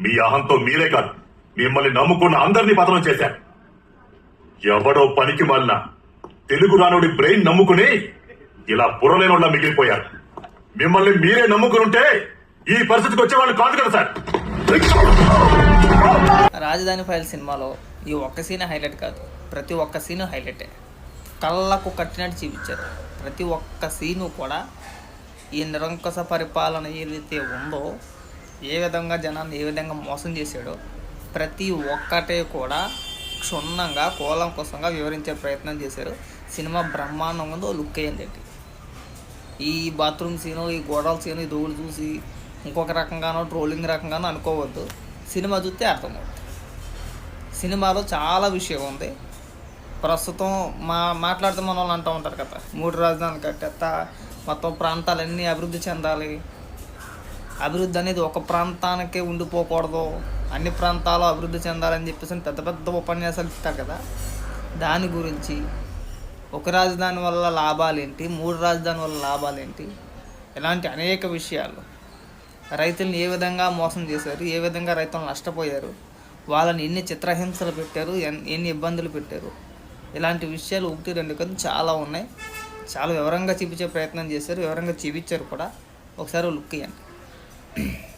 మీ అహంతో మీరే కాదు. మిమ్మల్ని నమ్ముకున్న అందరినీ పతనం చేశారు. ఎవడో పనికి మాలిన తెలుగు రానుడి బ్రెయిన్ నమ్ముకుని ఇలా పురలేనులా మిగిలిపోయారు. మిమ్మల్ని మీరే నమ్ముకునుంటే ఈ పరిస్థితికి వచ్చేవాళ్ళు కాదు కదా సార్. రాజధాని ఫైల్ సినిమాలో ఈ ఒక్క సీన్ హైలైట్ కాదు. ప్రతి ఒక్క సీను హైలైటే. కళ్ళకు కట్టినట్టు చూపించారు. ప్రతి ఒక్క సీను కూడా ఈ నిరంకుశ పరిపాలన ఏదైతే ఉందో ఏ విధంగా జనాన్ని ఏ విధంగా మోసం చేశాడో ప్రతి ఒక్కటే కూడా క్షుణ్ణంగా కూలంకుశంగా వివరించే ప్రయత్నం చేశారు. సినిమా బ్రహ్మాండంగా లుక్ అయ్యింది ఈ బాత్రూమ్ సీను ఈ గోడల సీను ఈ దూళ్ళు చూసి ఇంకొక రకంగానో ట్రోలింగ్ రకంగానో అనుకోవద్దు. సినిమా చూస్తే అర్థమవుతుంది. సినిమాలో చాలా విషయం ఉంది. ప్రస్తుతం మా మాట్లాడితే మన వాళ్ళు అంటూ ఉంటారు కదా మూడు రాజధానులు కట్టేస్తా మొత్తం ప్రాంతాలన్నీ అభివృద్ధి చెందాలి అభివృద్ధి అనేది ఒక ప్రాంతానికే ఉండిపోకూడదు. అన్ని ప్రాంతాలు అభివృద్ధి చెందాలని చెప్పేసి పెద్ద పెద్ద ఉపన్యాసాలు ఇస్తారు కదా. దాని గురించి ఒక రాజధాని వల్ల లాభాలేంటి? మూడు రాజధాని వల్ల లాభాలేంటి? ఇలాంటి అనేక విషయాలు. రైతుల్ని ఏ విధంగా మోసం చేశారు? ఏ విధంగా రైతులు నష్టపోయారు? వాళ్ళని ఎన్ని చిత్రహింసలు పెట్టారు? ఎన్ని ఇబ్బందులు పెట్టారు? ఇలాంటి విషయాలు ఒకటి రెండు కదా చాలా ఉన్నాయి. చాలా వివరంగా చూపించే ప్రయత్నం చేశారు. వివరంగా చూపించారు కూడా. ఒకసారి లుక్ ఇవ్వండి Mm-hmm.